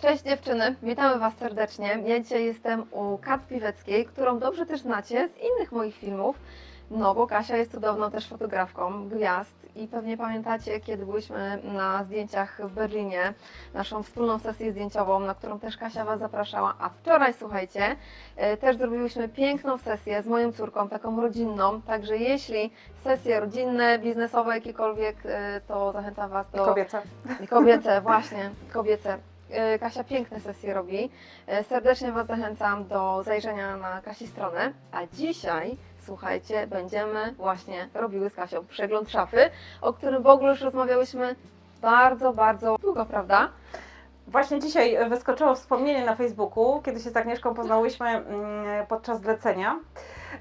Cześć dziewczyny, witamy Was serdecznie. Ja dzisiaj jestem u Kat Piweckiej, którą dobrze też znacie z innych moich filmów, no bo Kasia jest cudowną też fotografką gwiazd i pewnie pamiętacie, kiedy byliśmy na zdjęciach w Berlinie, naszą wspólną sesję zdjęciową, na którą też Kasia Was zapraszała, a wczoraj, słuchajcie, e, też zrobiłyśmy piękną sesję z moją córką, taką rodzinną, także jeśli sesje rodzinne, biznesowe, jakiekolwiek, e, to zachęcam Was do... Kobiece. Kobiece, właśnie, kobiece. E, Kasia piękne sesje robi. E, Serdecznie Was zachęcam do zajrzenia na Kasi stronę. A dzisiaj, słuchajcie, będziemy właśnie robiły z Kasią przegląd szafy, o którym w ogóle już rozmawiałyśmy bardzo, bardzo długo, prawda? Właśnie dzisiaj wyskoczyło wspomnienie na Facebooku, kiedy się z Agnieszką poznałyśmy mm, podczas zlecenia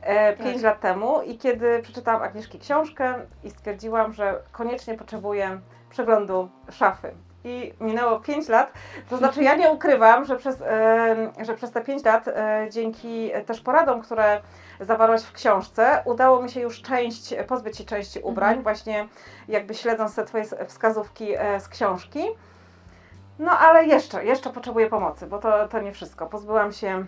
e, pięć Tak. lat temu i kiedy przeczytałam Agnieszki książkę i stwierdziłam, że koniecznie potrzebuję przeglądu szafy. I minęło 5 lat, to znaczy ja nie ukrywam, że przez, e, że przez te 5 lat e, dzięki też poradom, które zawarłaś w książce, udało mi się już część, pozbyć się części ubrań, Mhm. właśnie jakby śledząc te Twoje wskazówki e, z książki. No ale jeszcze, jeszcze potrzebuję pomocy, bo to, to nie wszystko. Pozbyłam się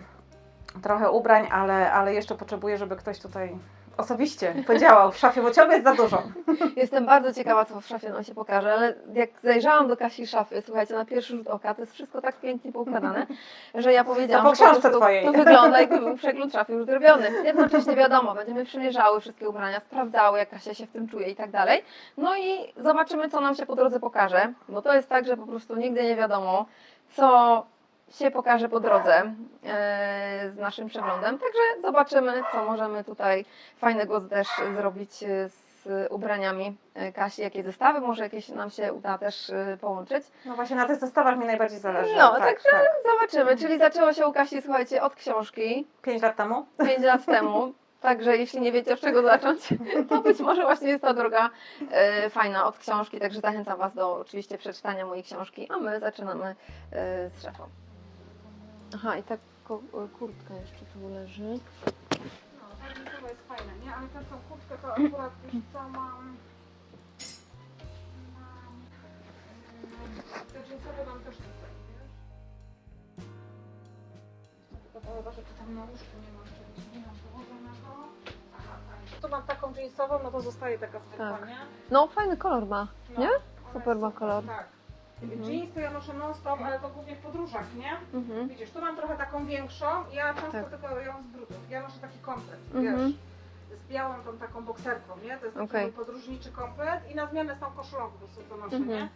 trochę ubrań, ale, ale jeszcze potrzebuję, żeby ktoś tutaj osobiście podziałał w szafie, bo ciągle jest za dużo. Jestem bardzo ciekawa, co w szafie nam się pokaże, ale jak zajrzałam do Kasi szafy, słuchajcie, na pierwszy rzut oka, to jest wszystko tak pięknie poukładane, że ja powiedziałam, To po po książce prostu twojej. to wygląda, jakby był przegląd szafy już zrobiony. Jednocześnie wiadomo, będziemy przymierzały wszystkie ubrania, sprawdzały, jak Kasia się w tym czuje i tak dalej. No i zobaczymy, co nam się po drodze pokaże, bo to jest tak, że po prostu nigdy nie wiadomo, co się pokaże po drodze e, z naszym przeglądem. Także zobaczymy, co możemy tutaj fajnego też zrobić e, z ubraniami e, Kasi, jakie zestawy, może jakieś nam się uda też połączyć. No właśnie na tych zestawach mi najbardziej zależy. No, tak, także- tak. Zobaczymy, czyli zaczęło się u Kasi, słuchajcie, od książki Pięć lat temu. 5 lat temu. Także jeśli nie wiecie od czego zacząć, to być może właśnie jest ta droga e, fajna od książki, także zachęcam Was do oczywiście przeczytania mojej książki, a my zaczynamy e, z szafą. Aha, i tak ko- kurtka jeszcze tu leży. No, ta jest fajna, nie? Ale też tą kurtkę to akurat wiesz co mam... Mam... Te jeansowe mam też tutaj, wiesz? Tylko zauważę, czy tam na łóżku nie mam czegoś, nie mam położonego. Aha, fajnie. Tu mam taką jeansową, no to zostaje taka zwykła, Tak. nie? No, fajny kolor ma, No, nie? ona Super jest ma kolor. Tak. Mhm. Jeans to ja noszę non stop, ale to głównie w podróżach, nie? Mhm. Widzisz, tu mam trochę taką większą, ja często Tak. tylko ją z brudów. Ja noszę taki komplet, Mhm. wiesz, z białą tą taką bokserką, nie? To jest taki Okej. mój podróżniczy komplet i na zmianę z tą koszulą po prostu to noszę, Mhm. nie?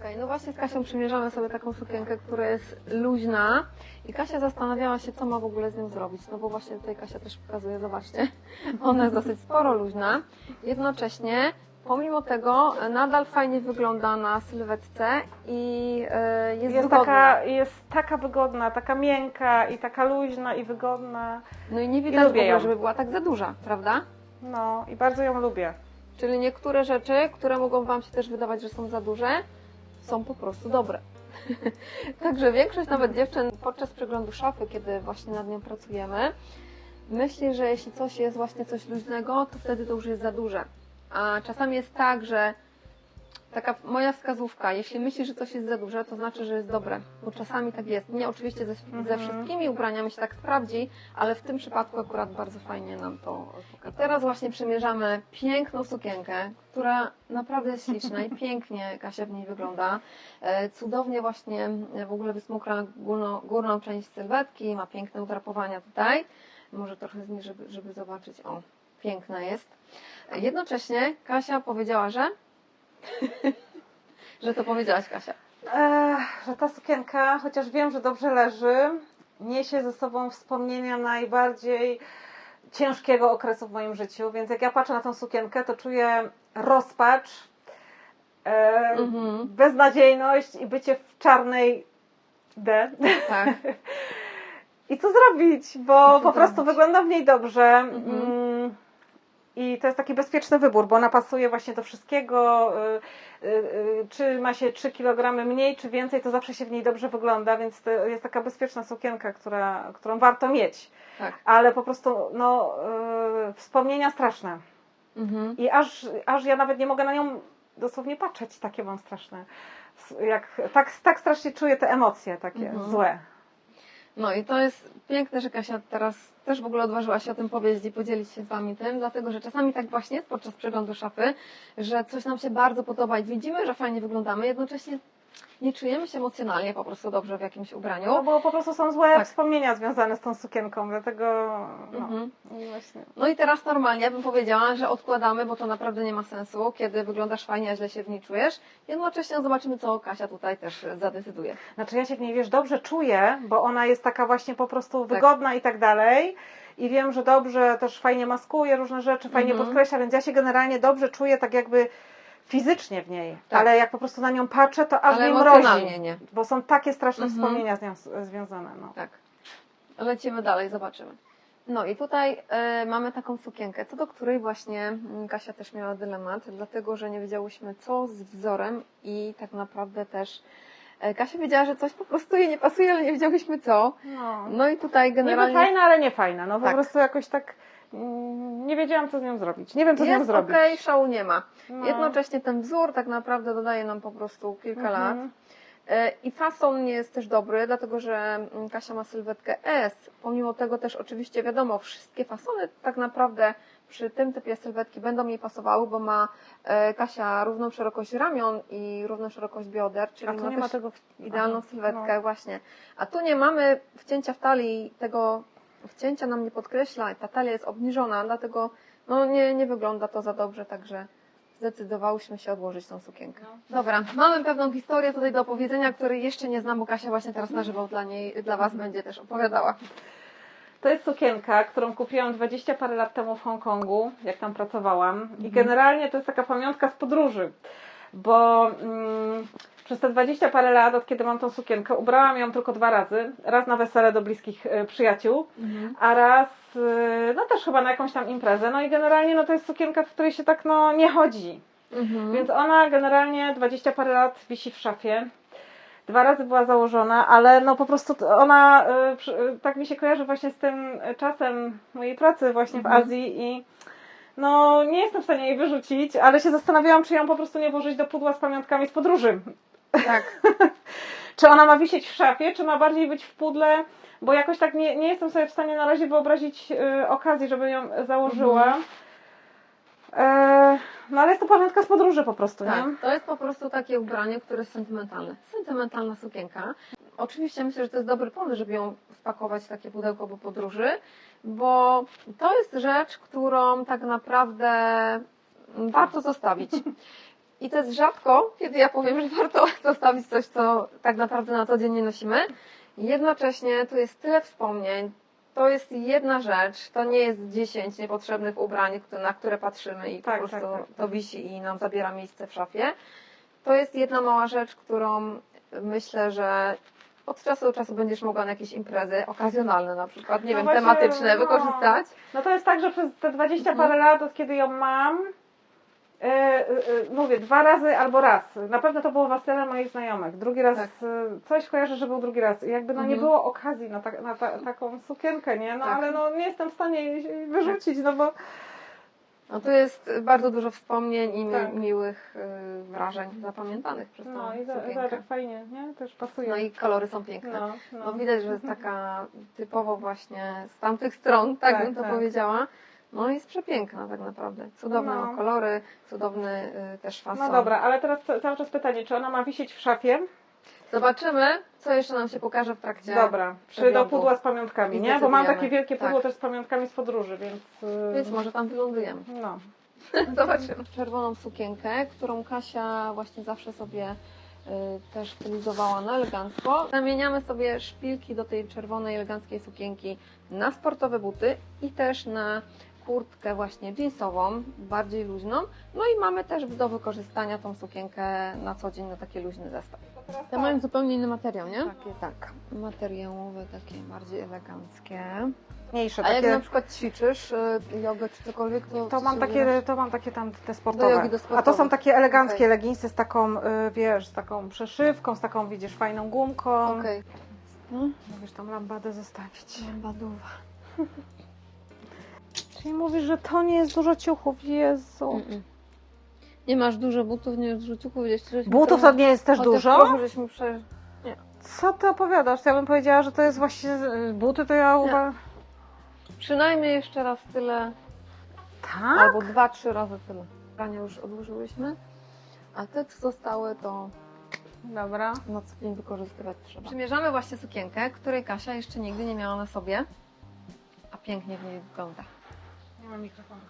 Okej, no właśnie z Kasią przymierzamy sobie taką sukienkę, która jest luźna i Kasia zastanawiała się, co ma w ogóle z nią zrobić, no bo właśnie tutaj Kasia też pokazuje, zobaczcie, ona jest dosyć sporo luźna, jednocześnie pomimo tego nadal fajnie wygląda na sylwetce i e, jest, Jest wygodna. taka, jest taka wygodna, taka miękka i taka luźna i wygodna. No i nie widać w lubię ogóle, ją. żeby była tak za duża, prawda? No i bardzo ją lubię. Czyli niektóre rzeczy, które mogą Wam się też wydawać, że są za duże, są po prostu dobre. Także większość nawet dziewczyn podczas przeglądu szafy, kiedy właśnie nad nią pracujemy, myśli, że jeśli coś jest właśnie coś luźnego, to wtedy to już jest za duże. A czasami jest tak, że taka moja wskazówka, jeśli myślisz, że coś jest za duże, to znaczy, że jest dobre. Bo czasami tak jest. Nie oczywiście ze, ze Mhm. wszystkimi ubraniami się tak sprawdzi, ale w tym przypadku akurat bardzo fajnie nam to pokazuje. I teraz właśnie przymierzamy piękną sukienkę, która naprawdę jest śliczna i pięknie Kasia w niej wygląda. E, Cudownie właśnie e, w ogóle wysmukla górną, górną część sylwetki, ma piękne udrapowania tutaj. Może trochę z niej, żeby, żeby zobaczyć. O, piękna jest. E, Jednocześnie Kasia powiedziała, że... że to powiedziałaś Kasia. Ech, że ta sukienka, chociaż wiem, że dobrze leży, niesie ze sobą wspomnienia najbardziej ciężkiego okresu w moim życiu, więc jak ja patrzę na tą sukienkę, to czuję rozpacz, e, beznadziejność i bycie w czarnej D. Tak. I co zrobić, bo co po prostu zrobić? wyglądam w niej dobrze. Mhm. I to jest taki bezpieczny wybór, bo ona pasuje właśnie do wszystkiego. y, y, y, Czy ma się 3 kg mniej, czy więcej, to zawsze się w niej dobrze wygląda, więc to jest taka bezpieczna sukienka, która, którą warto mieć. Tak. Ale po prostu, no, wspomnienia straszne. Mhm. I aż, aż ja nawet nie mogę na nią dosłownie patrzeć, takie mam straszne. Jak, tak, tak strasznie czuję te emocje takie Mhm. złe. No i to jest piękne, że Kasia teraz też w ogóle odważyła się o tym powiedzieć i podzielić się z Wami tym, dlatego że czasami tak właśnie jest podczas przeglądu szafy, że coś nam się bardzo podoba i widzimy, że fajnie wyglądamy, jednocześnie nie czujemy się emocjonalnie po prostu dobrze w jakimś ubraniu. No bo po prostu są złe Tak. wspomnienia związane z tą sukienką, dlatego no, Mhm. i właśnie. No i teraz normalnie bym powiedziała, że odkładamy, bo to naprawdę nie ma sensu, kiedy wyglądasz fajnie, a źle się w niej czujesz. Jednocześnie zobaczymy, co Kasia tutaj też zadecyduje. Znaczy ja się w niej, wiesz, dobrze czuję, bo ona jest taka właśnie po prostu Tak. wygodna i tak dalej. I wiem, że dobrze też fajnie maskuje różne rzeczy, fajnie Mhm. podkreśla, więc ja się generalnie dobrze czuję tak jakby fizycznie w niej. Tak. Ale jak po prostu na nią patrzę, to aż Ale mi mrozi. emocjonalnie nie. Bo są takie straszne Mhm. wspomnienia z nią związane. No. Tak. Lecimy dalej, zobaczymy. No i tutaj e, mamy taką sukienkę, co do której właśnie mm, Kasia też miała dylemat, dlatego że nie wiedziałyśmy co z wzorem i tak naprawdę też e, Kasia wiedziała, że coś po prostu jej nie pasuje, ale nie wiedziałyśmy co. No. No i tutaj Niby generalnie fajna, ale nie fajna. No po Tak. prostu jakoś tak nie wiedziałam, co z nią zrobić. Nie wiem, co z nią jest zrobić. okej, szału nie ma. No. Jednocześnie ten wzór tak naprawdę dodaje nam po prostu kilka lat. Mhm. E, I fason nie jest też dobry, dlatego że mm, Kasia ma sylwetkę S. Pomimo tego też oczywiście wiadomo, wszystkie fasony tak naprawdę przy tym typie sylwetki będą jej pasowały, bo ma e, Kasia równą szerokość ramion i równą szerokość bioder, czyli ma ma też tego. w- idealną sylwetkę no. właśnie. A tu nie mamy wcięcia w talii, tego wcięcia nam nie podkreśla, ta talia jest obniżona, dlatego no, nie, nie wygląda to za dobrze, także zdecydowałyśmy się odłożyć tą sukienkę. Dobra, mamy pewną historię tutaj do opowiedzenia, której jeszcze nie znam, bo Kasia właśnie teraz na żywo dla niej, dla Was będzie też opowiadała. To jest sukienka, którą kupiłam 20 parę lat temu w Hongkongu, jak tam pracowałam. I Mhm. generalnie to jest taka pamiątka z podróży, bo mm, przez te 20 parę lat, od kiedy mam tą sukienkę, ubrałam ją tylko dwa razy. Raz na wesele do bliskich e, przyjaciół, a raz e, no też chyba na jakąś tam imprezę. No i generalnie no to jest sukienka, w której się tak no nie chodzi. Mhm. Więc ona generalnie 20 parę lat wisi w szafie. Dwa razy była założona, ale no po prostu ona y, tak mi się kojarzy właśnie z tym czasem mojej pracy właśnie w Mhm. Azji i no nie jestem w stanie jej wyrzucić, ale się zastanawiałam, czy ją po prostu nie włożyć do pudła z pamiątkami z podróży. Tak. Czy ona ma wisieć w szafie, czy ma bardziej być w pudle, bo jakoś tak nie, nie jestem sobie w stanie na razie wyobrazić y, okazji, żeby ją założyła. Mhm. E, no ale jest to pamiątka z podróży po prostu, Tak, nie? to jest po prostu takie ubranie, które jest sentymentalne. Sentymentalna sukienka. Oczywiście myślę, że to jest dobry pomysł, żeby ją spakować w takie pudełko po podróży, bo to jest rzecz, którą tak naprawdę warto zostawić. I to jest rzadko, kiedy ja powiem, że warto zostawić coś, co tak naprawdę na co dzień nie nosimy. Jednocześnie tu jest tyle wspomnień, to jest jedna rzecz, to nie jest 10 niepotrzebnych ubrań, na które patrzymy i Tak, po tak, prostu tak, tak. to wisi i nam zabiera miejsce w szafie. To jest jedna mała rzecz, którą myślę, że od czasu do czasu będziesz mogła na jakieś imprezy okazjonalne na przykład, nie No wiem, właśnie, tematyczne no. wykorzystać. No to jest tak, że przez te 20 Mhm. parę lat, od kiedy ją mam, yy, yy, mówię, dwa razy albo raz. Na pewno to było wesele moich znajomych. Drugi raz, Tak. yy, coś kojarzę, że był drugi raz. Jakby no nie Mhm. było okazji na, ta, na ta, taką sukienkę, nie? No Tak. ale no nie jestem w stanie jej wyrzucić, no bo No tu jest bardzo dużo wspomnień i mi, Tak. miłych y, wrażeń zapamiętanych przez tą no i sukienkę. tak fajnie, nie? Też pasuje. No i kolory są piękne. no, no. No widać, że jest taka typowo właśnie z tamtych stron, tak, Tak, bym to tak. powiedziała. No jest przepiękna tak naprawdę. Cudowne No. ma kolory, cudowny y, też fason. No dobra, ale teraz ca- cały czas pytanie, czy ona ma wisieć w szafie? Zobaczymy, co jeszcze nam się pokaże w trakcie. Dobra, czy do pudła z pamiątkami, nie? Bo mam takie wielkie pudło Tak. też z pamiątkami z podróży, więc... yy, Więc może tam wylądujemy. No. Zobaczymy. Czerwoną sukienkę, którą Kasia właśnie zawsze sobie y, też stylizowała na elegancko. Zamieniamy sobie szpilki do tej czerwonej, eleganckiej sukienki na sportowe buty i też na kurtkę właśnie jeansową, bardziej luźną. No i mamy też do wykorzystania tą sukienkę na co dzień na taki luźny zestaw. Te mają zupełnie inny materiał, nie? Takie tak. Materiałowe, takie bardziej eleganckie. Mniejsze A jak takie. na przykład ćwiczysz y, jogę czy cokolwiek, to... To mam takie, to mam takie tam te Do sportowe. jogi, do A to sportowych. są takie eleganckie Okej. leginsy z taką, y, wiesz, z taką przeszywką, z taką, widzisz, fajną gumką. Okej. No. Możesz tam lambadę zostawić. Lambadowa. Czyli mówisz, że to nie jest dużo ciuchów, Jezu. Mm-mm. Nie masz dużo butów, nie masz dużo ciuchów, gdzieś żeśmy Butów to trochę- nie jest też chociaż dużo? trochę żeśmy prze... Co ty opowiadasz? Ja bym powiedziała, że to jest właśnie y, buty, to ja uważam... Przynajmniej jeszcze raz tyle, Tak? albo dwa, trzy razy tyle. Pranie już odłożyłyśmy, a te co zostały to Dobra. na co dzień wykorzystywać trzeba. Przymierzamy właśnie sukienkę, której Kasia jeszcze nigdy nie miała na sobie, a pięknie w niej wygląda. Nie mam mikrofonu.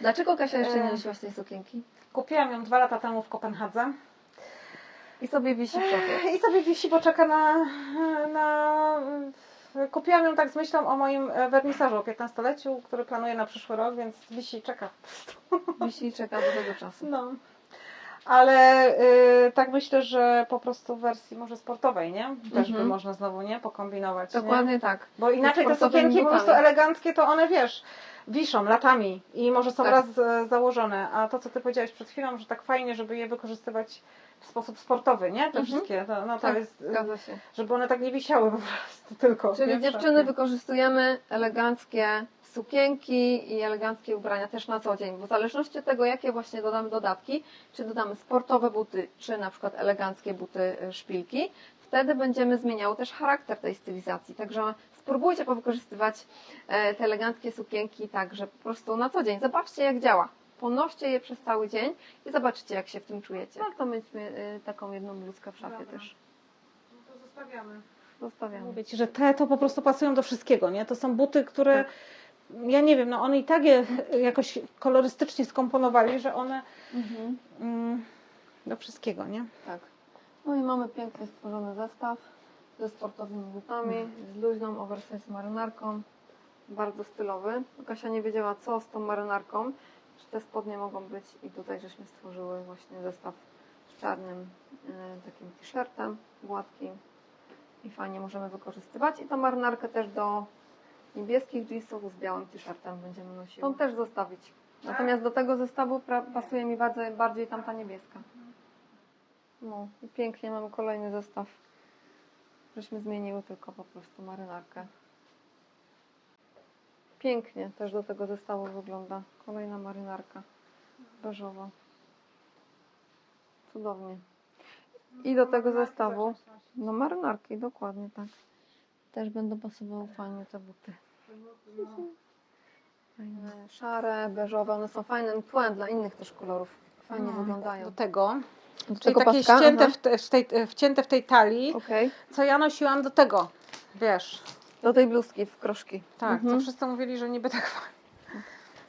Dlaczego Kasia jeszcze nie E. nosiłaś tej sukienki? Kupiłam ją dwa lata temu w Kopenhadze. I sobie wisi w szafie. I sobie wisi, bo czeka na, na... Kupiłam ją tak z myślą o moim wernisażu o 15-leciu, który planuję na przyszły rok, więc wisi i czeka. Wisi i czeka do tego czasu. No. Ale y, tak myślę, że po prostu w wersji może sportowej, nie? Też by Mhm. można znowu, nie? Pokombinować, nie? Dokładnie tak. Bo inaczej te sportowymi sukienki po prostu eleganckie, to one wiesz, wiszą latami i może są Tak. raz e, założone. A to, co ty powiedziałeś przed chwilą, że tak fajnie, żeby je wykorzystywać w sposób sportowy, nie? Te Mhm. wszystkie. To, no to Tak, jest, e, Zgadza się. żeby one tak nie wisiały po prostu tylko. Czyli nie? Dziewczyny wykorzystujemy eleganckie sukienki i eleganckie ubrania też na co dzień, bo w zależności od tego, jakie właśnie dodamy dodatki, czy dodamy sportowe buty, czy na przykład eleganckie buty y, szpilki, wtedy będziemy zmieniały też charakter tej stylizacji. Także spróbujcie powykorzystywać e, te eleganckie sukienki tak, że po prostu na co dzień. Zobaczcie jak działa. Ponoście je przez cały dzień i zobaczycie jak się w tym czujecie. Warto mieć y, taką jedną bluzkę w szafie Dobra. też. No to zostawiamy. Zostawiamy. Mówię ci, że te to po prostu pasują do wszystkiego, nie? To są buty, które Tak. Ja nie wiem, no oni i tak je jakoś kolorystycznie skomponowali, że one Mhm. mm, do wszystkiego, nie? Tak. No i mamy pięknie stworzony zestaw ze sportowymi butami, z luźną oversize marynarką. Bardzo stylowy. Kasia nie wiedziała co z tą marynarką, czy te spodnie mogą być i tutaj żeśmy stworzyły właśnie zestaw z czarnym e, takim t-shirtem gładkim i fajnie możemy wykorzystywać. I tą marynarkę też do niebieskich jeansów z białym t-shirtem będziemy nosiły. Tą też zostawić. Natomiast do tego zestawu pasuje mi bardzo, bardziej tamta niebieska. No i pięknie mamy kolejny zestaw. Żeśmy zmieniły tylko po prostu marynarkę. Pięknie też do tego zestawu wygląda. Kolejna marynarka beżowa. Cudownie. I do tego zestawu, no marynarki, dokładnie tak. Też będą pasowały fajnie te buty. Fajne, szare, beżowe, one są fajnym tłem dla innych też kolorów. Fajnie No, wyglądają. Do tego. Do Czyli takie paska? ścięte Aha. w, te, w tej, wcięte w tej talii, Okej. co ja nosiłam do tego, wiesz. Do tej bluzki w kroszki. Tak, Mhm. co wszyscy mówili, że niby tak fajnie.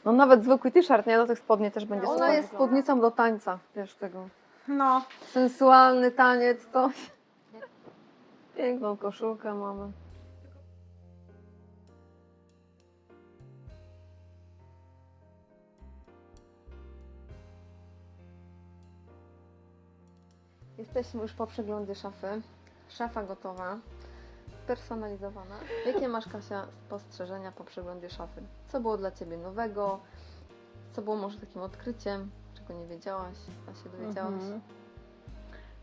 No nawet zwykły t-shirt, nie? Do tych spodni też będzie Ona Ona jest jest spódnicą do tańca, wiesz tego. No, Sensualny taniec, coś. Piękną koszulkę mamy. Jesteśmy już po przeglądzie szafy. Szafa gotowa, personalizowana. Jakie masz, Kasia, spostrzeżenia po przeglądzie szafy? Co było dla Ciebie nowego? Co było może takim odkryciem, czego nie wiedziałaś, a się dowiedziałaś? Mhm.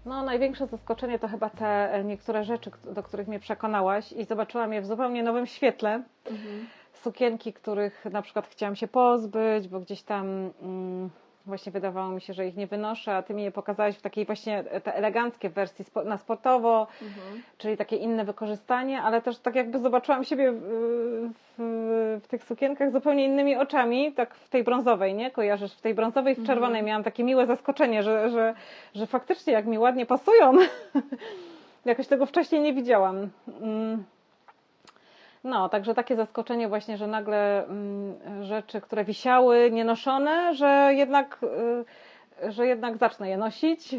No, największe zaskoczenie to chyba te e, niektóre rzeczy, do których mnie przekonałaś i zobaczyłam je w zupełnie nowym świetle. Mhm. Sukienki, których na przykład chciałam się pozbyć, bo gdzieś tam mm, właśnie wydawało mi się, że ich nie wynoszę, a ty mi je pokazałaś w takiej właśnie e, te eleganckie wersji na sportowo, Mhm. czyli takie inne wykorzystanie, ale też tak jakby zobaczyłam siebie w, w, w tych sukienkach zupełnie innymi oczami, tak w tej brązowej, nie? Kojarzysz? W tej brązowej, w Mhm. czerwonej miałam takie miłe zaskoczenie, że, że, że faktycznie jak mi ładnie pasują. Jakoś tego wcześniej nie widziałam. No, także takie zaskoczenie właśnie, że nagle mm, rzeczy, które wisiały, nienoszone, że jednak, y, że jednak zacznę je nosić y,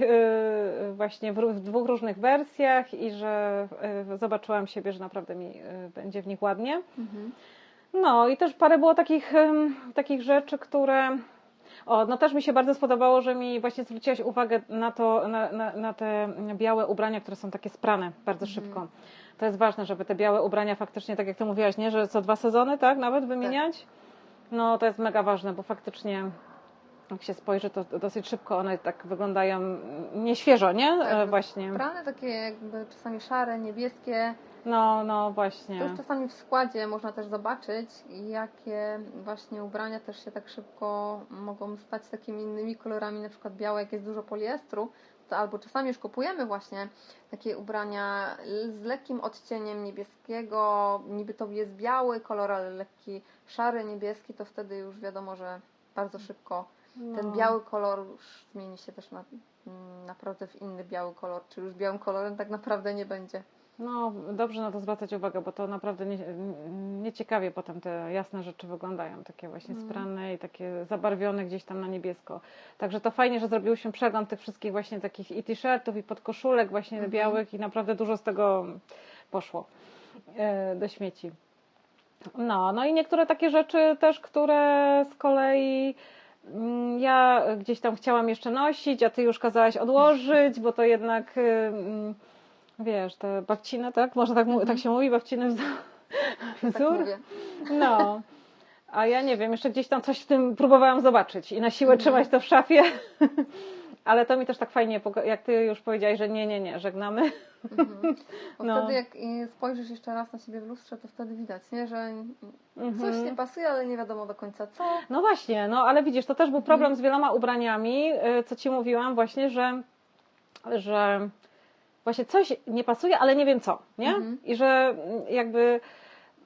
właśnie w, dwóch różnych wersjach i że y, zobaczyłam siebie, że naprawdę mi będzie w nich ładnie. Mhm. No i też parę było takich, takich rzeczy, które. O, no też mi się bardzo spodobało, że mi właśnie zwróciłaś uwagę na to, na, na, na te białe ubrania, które są takie sprane bardzo Mhm. szybko. To jest ważne, żeby te białe ubrania faktycznie, tak jak ty mówiłaś, nie, że co dwa sezony, tak, nawet wymieniać. No to jest mega ważne, bo faktycznie jak się spojrzy, to dosyć szybko one tak wyglądają nieświeżo, nie? Tak, E, właśnie. Prane takie jakby czasami szare, niebieskie, No, no To właśnie. już czasami w składzie można też zobaczyć, jakie właśnie ubrania też się tak szybko mogą stać takimi innymi kolorami, na przykład białe, jak jest dużo poliestru, to albo czasami już kupujemy właśnie takie ubrania z lekkim odcieniem niebieskiego, niby to jest biały kolor, ale lekki szary, niebieski, to wtedy już wiadomo, że bardzo szybko ten No. biały kolor już zmieni się też na, naprawdę w inny biały kolor, czy już białym kolorem tak naprawdę nie będzie. No, dobrze na to zwracać uwagę, bo to naprawdę nie, nieciekawie potem te jasne rzeczy wyglądają, takie właśnie Mhm. sprane i takie zabarwione gdzieś tam na niebiesko. Także to fajnie, że zrobiłyśmy przegląd tych wszystkich właśnie takich i t-shirtów, i podkoszulek właśnie Mhm. białych i naprawdę dużo z tego poszło e, do śmieci. No, no i niektóre takie rzeczy też, które z kolei mm, ja gdzieś tam chciałam jeszcze nosić, a ty już kazałaś odłożyć, bo to jednak y, mm, wiesz, te babciny, tak? Może tak, tak się mówi, babciny wzór? Tak wzór? mówię. No. A ja nie wiem, jeszcze gdzieś tam coś w tym próbowałam zobaczyć i na siłę trzymać to w szafie. Ale to mi też tak fajnie, jak ty już powiedziałaś, że nie, nie, nie, żegnamy. Mhm. Bo No. wtedy jak y, spojrzysz jeszcze raz na siebie w lustrze, to wtedy widać, nie? że coś Mhm. nie pasuje, ale nie wiadomo do końca co. No właśnie, no ale widzisz, to też był problem Mhm. z wieloma ubraniami, y, co ci mówiłam właśnie, że, że właśnie coś nie pasuje, ale nie wiem co, nie? Mhm. I że mm, jakby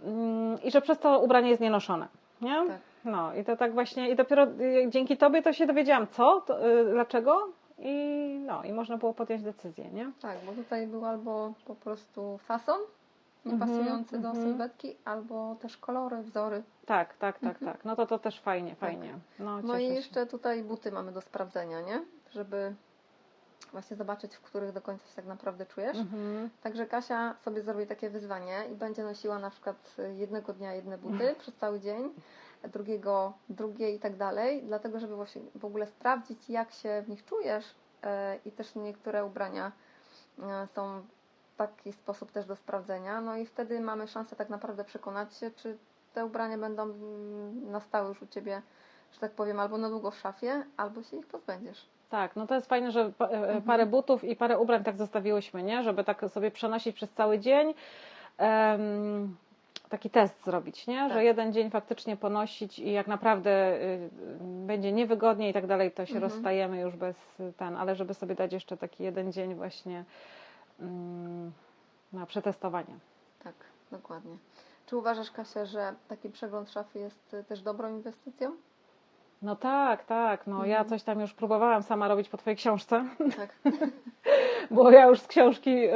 mm, i że przez to ubranie jest nienoszone, nie? Tak. No i to tak właśnie, i dopiero y, dzięki tobie to się dowiedziałam co, to, y, dlaczego i no i można było podjąć decyzję, nie? Tak, bo tutaj był albo po prostu fason Mhm, niepasujący do mhm. sylwetki, albo też kolory, wzory. Tak, tak, tak, Mhm. tak. No to to też fajnie, fajnie. No, No cieszę i się. jeszcze tutaj buty mamy do sprawdzenia, nie? Żeby właśnie zobaczyć, w których do końca się tak naprawdę czujesz. Mhm. Także Kasia sobie zrobi takie wyzwanie i będzie nosiła na przykład jednego dnia jedne Mhm. buty przez cały dzień, drugiego drugie i tak dalej, dlatego żeby właśnie w ogóle sprawdzić, jak się w nich czujesz e, i też niektóre ubrania e, są w taki sposób też do sprawdzenia, no i wtedy mamy szansę tak naprawdę przekonać się, czy te ubrania będą mm, na stałe już u Ciebie, że tak powiem, albo na długo w szafie, albo się ich pozbędziesz. Tak, no to jest fajne, że pa- e, Mhm. parę butów i parę ubrań tak zostawiłyśmy, nie? Żeby tak sobie przenosić przez cały dzień. Em, taki test zrobić, nie? Że Tak. jeden dzień faktycznie ponosić i jak naprawdę y, y, będzie niewygodnie i tak dalej, to się Mhm. rozstajemy już bez y, ten, ale żeby sobie dać jeszcze taki jeden dzień właśnie mm, na przetestowanie. Tak, dokładnie. Czy uważasz, Kasia, że taki przegląd szafy jest y, też dobrą inwestycją? No tak, tak, no ja Mhm. coś tam już próbowałam sama robić po Twojej książce. Tak. Bo ja już z książki, y,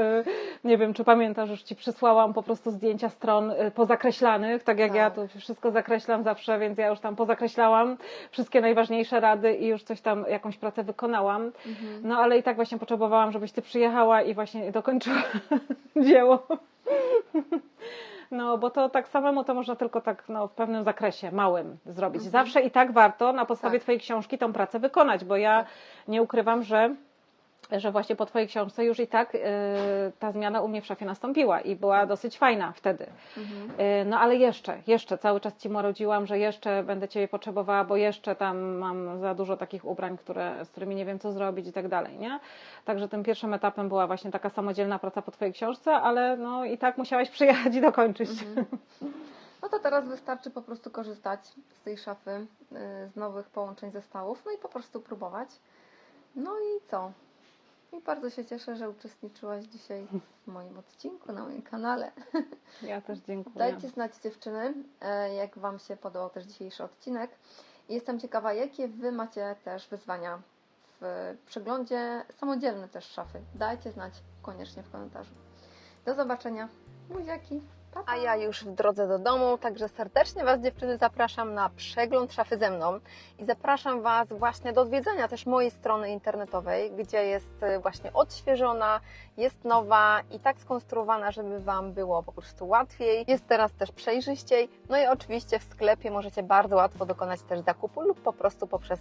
nie wiem czy pamiętasz, już Ci przysłałam po prostu zdjęcia stron y, pozakreślanych, tak jak Tak. ja tu wszystko zakreślam zawsze, więc ja już tam pozakreślałam wszystkie najważniejsze rady i już coś tam, jakąś pracę wykonałam. Mhm. No ale i tak właśnie potrzebowałam, żebyś Ty przyjechała i właśnie dokończyła dzieło. No, bo to tak samemu to można tylko tak no, w pewnym zakresie, małym zrobić. Mhm. Zawsze i tak warto na podstawie Tak. Twojej książki tą pracę wykonać, bo ja Tak. nie ukrywam, że że właśnie po Twojej książce już i tak y, ta zmiana u mnie w szafie nastąpiła i była dosyć fajna wtedy. Mhm. Y, no ale jeszcze, jeszcze cały czas Ci marudziłam, że jeszcze będę Ciebie potrzebowała, bo jeszcze tam mam za dużo takich ubrań, które, z którymi nie wiem co zrobić i tak dalej, nie? Także tym pierwszym etapem była właśnie taka samodzielna praca po Twojej książce, ale no i tak musiałaś przyjechać i dokończyć. Mhm. No to teraz wystarczy po prostu korzystać z tej szafy, y, z nowych połączeń zestawów, no i po prostu próbować. No i co? I bardzo się cieszę, że uczestniczyłaś dzisiaj w moim odcinku na moim kanale. Ja też dziękuję. Dajcie znać dziewczyny, e, jak Wam się podobał też dzisiejszy odcinek. Jestem ciekawa, jakie Wy macie też wyzwania w przeglądzie samodzielnym też szafy. Dajcie znać koniecznie w komentarzu. Do zobaczenia. Buziaki. A ja już w drodze do domu, także serdecznie Was dziewczyny zapraszam na przegląd szafy ze mną i zapraszam Was właśnie do odwiedzenia też mojej strony internetowej, gdzie jest e, właśnie odświeżona, jest nowa i tak skonstruowana, żeby Wam było po prostu łatwiej. Jest teraz też przejrzyściej. No i oczywiście w sklepie możecie bardzo łatwo dokonać też zakupu lub po prostu poprzez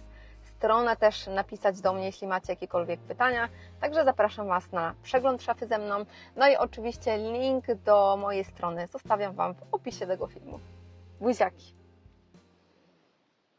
stronę też napisać do mnie, jeśli macie jakiekolwiek pytania. Także zapraszam Was na przegląd szafy ze mną. No i oczywiście link do mojej strony zostawiam Wam w opisie tego filmu. Buziaki!